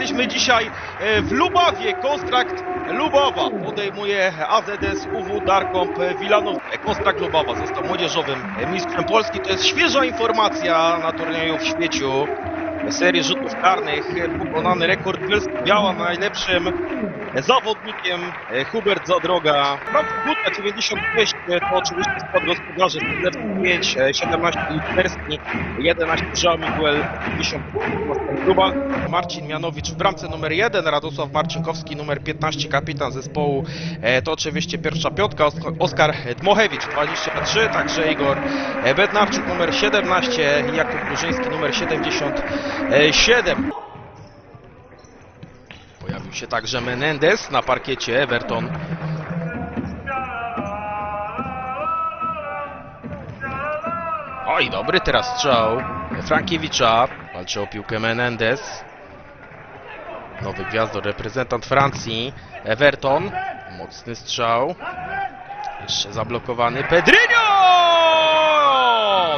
Jesteśmy dzisiaj e, w Lubawie. Kontrakt Lubawa podejmuje AZS UW Darkomp Wilanów. E, Kontrakt Lubawa został młodzieżowym mistrzem Polski. To jest świeża informacja na turnieju w świeciu. Serii rzutów karnych pokonany rekord Bielska-Biała najlepszym zawodnikiem e, Hubert Zadroga. Frank Gutka 96 e, to oczywiście skład gospodarzy Stefan 5, e, 17 Literski, 11 Jean Miguel, 50 Gruba, Marcin Mianowicz w bramce numer 1, Radosław Marcinkowski numer 15, kapitan zespołu. E, To oczywiście pierwsza piątka, Osk- Oskar Dmochewicz 23, także Igor e, Bednarczuk numer 17, Jakub Burzyński numer 77. Pojawił się także Menendez na parkiecie Everton. Oj, dobry teraz strzał Frankiewicza. Walczy o piłkę Menendez. Nowy gwiazdor, reprezentant Francji. Everton. Mocny strzał. Jeszcze zablokowany Pedrinho!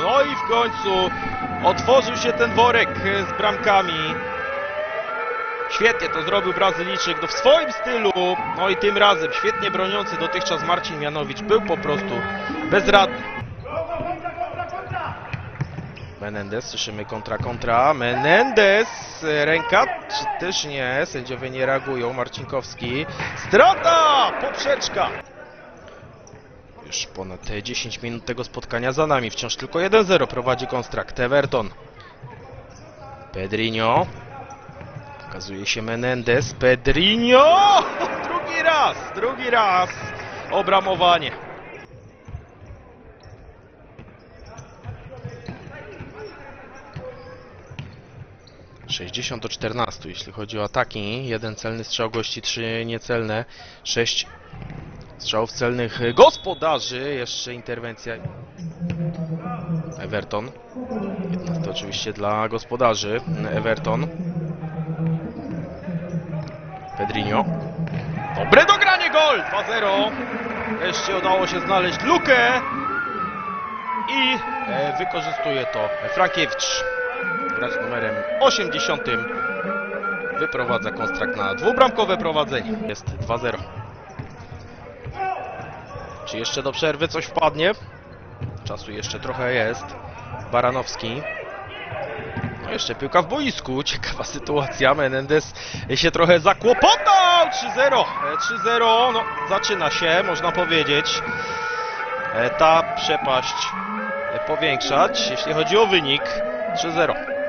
No i w końcu otworzył się ten worek z bramkami. Świetnie to zrobił Brazylijczyk no w swoim stylu. No i tym razem świetnie broniący dotychczas Marcin Mianowicz był po prostu bezradny. Menendez, słyszymy kontra kontra. Menendez, ręka, czy też nie? Sędziowie nie reagują. Marcinkowski. Strata! Poprzeczka! Już ponad te 10 minut tego spotkania za nami. Wciąż tylko 1-0 prowadzi kontrakt Everton. Pedrinho. Pokazuje się Menendez. Pedrinho! Drugi raz, drugi raz. Obramowanie. Sześćdziesiąt do 14, jeśli chodzi o ataki. Jeden celny strzał gości, trzy niecelne. Sześć strzałów celnych gospodarzy. Jeszcze interwencja Everton. Jedna to oczywiście dla gospodarzy. Everton. Pedrinho. Dobre dogranie, gol! 2-0. Wreszcie udało się znaleźć lukę. I e, wykorzystuje to Frankiewicz. Gracz numerem 80. Wyprowadza kontrakt na dwubramkowe prowadzenie. Jest 2-0. Czy jeszcze do przerwy coś wpadnie? Czasu jeszcze trochę jest. Baranowski. No jeszcze piłka w boisku. Ciekawa sytuacja. Menendez się trochę zakłopotał. 3-0. E, 3-0. No, zaczyna się, można powiedzieć. e, Ta przepaść powiększać, jeśli chodzi o wynik. 3-0.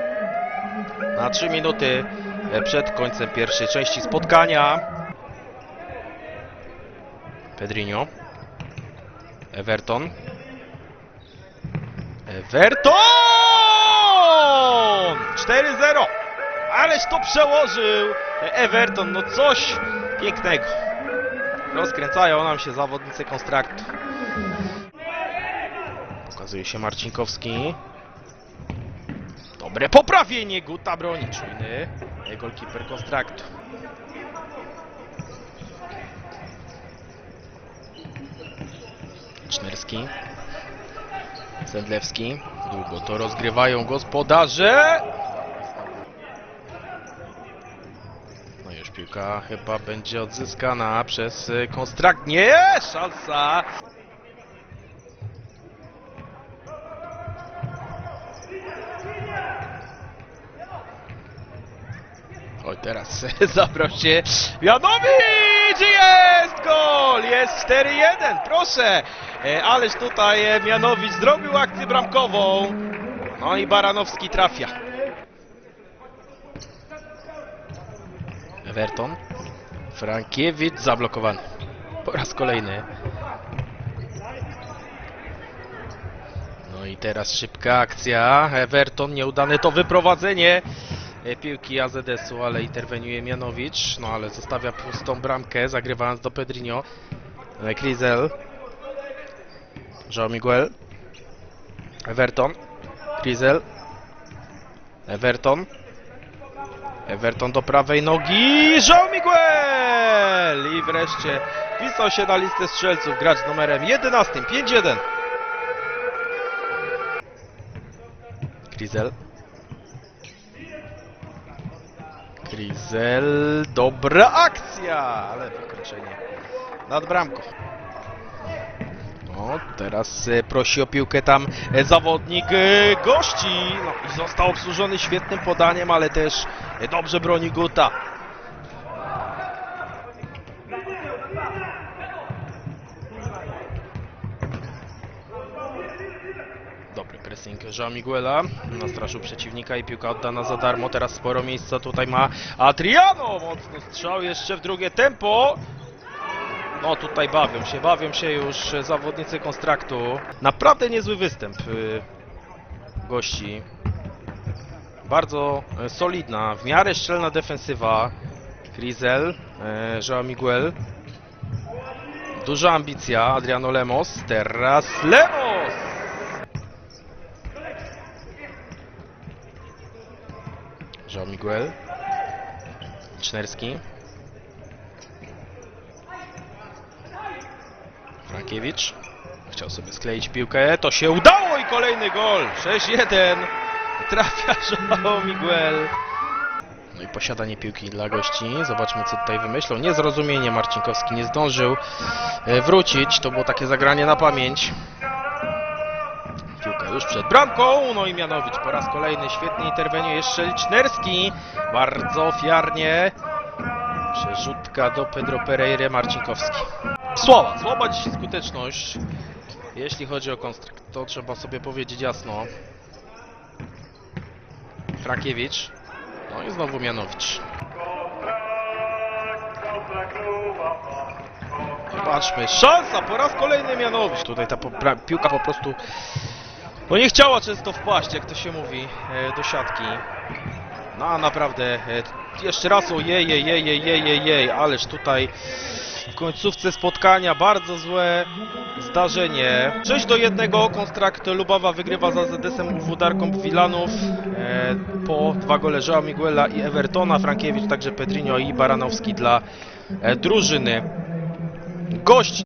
Na 3 minuty e, przed końcem pierwszej części spotkania. Pedrinho. Everton. Everton! 4-0! Ależ to przełożył Everton, no coś pięknego. Rozkręcają nam się zawodnicy konstraktu. Pokazuje się Marcinkowski. Dobre poprawienie, Guta broni czujny. Golkiper konstraktu. Cznerski. Zendlewski. Długo to rozgrywają gospodarze. No już piłka chyba będzie odzyskana przez y, konstrakt. Nie! Szansa! Oj, teraz zabrał się Janowicz! Jest gol! Jest 4-1, proszę! E, Ależ tutaj e, Mianowicz zrobił akcję bramkową. No i Baranowski trafia. Everton. Frankiewicz zablokowany. Po raz kolejny. No i teraz szybka akcja. Everton, nieudane to wyprowadzenie piłki AZS-u, ale interweniuje Mianowicz. No ale zostawia pustą bramkę, zagrywając do Pedrinho. E, Krizel. João Miguel. Everton. Krizel. Everton. Everton do prawej nogi. João Miguel! I wreszcie wpisał się na listę strzelców gracz numerem 11. 5-1. Krizel. Frizel, dobra akcja, ale wykroczenie nad bramką. No, teraz e, prosi o piłkę tam e, zawodnik e, gości. No został obsłużony świetnym podaniem, ale też dobrze broni Guta. Dobry pressing Jean Miguela. Nastraszył przeciwnika i piłka oddana za darmo. Teraz sporo miejsca tutaj ma Adriano. Mocno strzał jeszcze w drugie tempo. No tutaj bawią się, bawią się już zawodnicy konstraktu. Naprawdę niezły występ y, gości. Bardzo e, solidna, w miarę szczelna defensywa. Frizel, e, Joao Miguel. Duża ambicja, Adriano Lemos. Teraz Lemos! Joao Miguel. Cznerski. Frankiewicz. Chciał sobie skleić piłkę. To się udało i kolejny gol. 6-1. Trafia Joao Miguel. No i posiadanie piłki dla gości. Zobaczmy co tutaj wymyślą. Niezrozumienie Marcinkowski nie zdążył e, wrócić. To było takie zagranie na pamięć. Już przed bramką. No i Mianowicz po raz kolejny świetnie interweniuje. Szczelicznerski. Bardzo ofiarnie. Przerzutka do Pedro Pereira Marcinkowski. Słaba, słaba dziś skuteczność. Jeśli chodzi o konstrukt, to trzeba sobie powiedzieć jasno. Frankiewicz. No i znowu Mianowicz. Zobaczmy, szansa po raz kolejny Mianowicz. Tutaj ta piłka po prostu no nie chciała często wpaść, jak to się mówi, e, do siatki. No naprawdę, e, jeszcze raz ojej, jej, jej, jej, jej, jej, jej, ależ tutaj w końcówce spotkania bardzo złe zdarzenie. 6 do 1 kontrakt Lubawa wygrywa za ZS-em UW Darką Wilanów e, po dwa gole Joao Miguela i Evertona, Frankiewicz, także Pedrinho i Baranowski dla e, drużyny gości.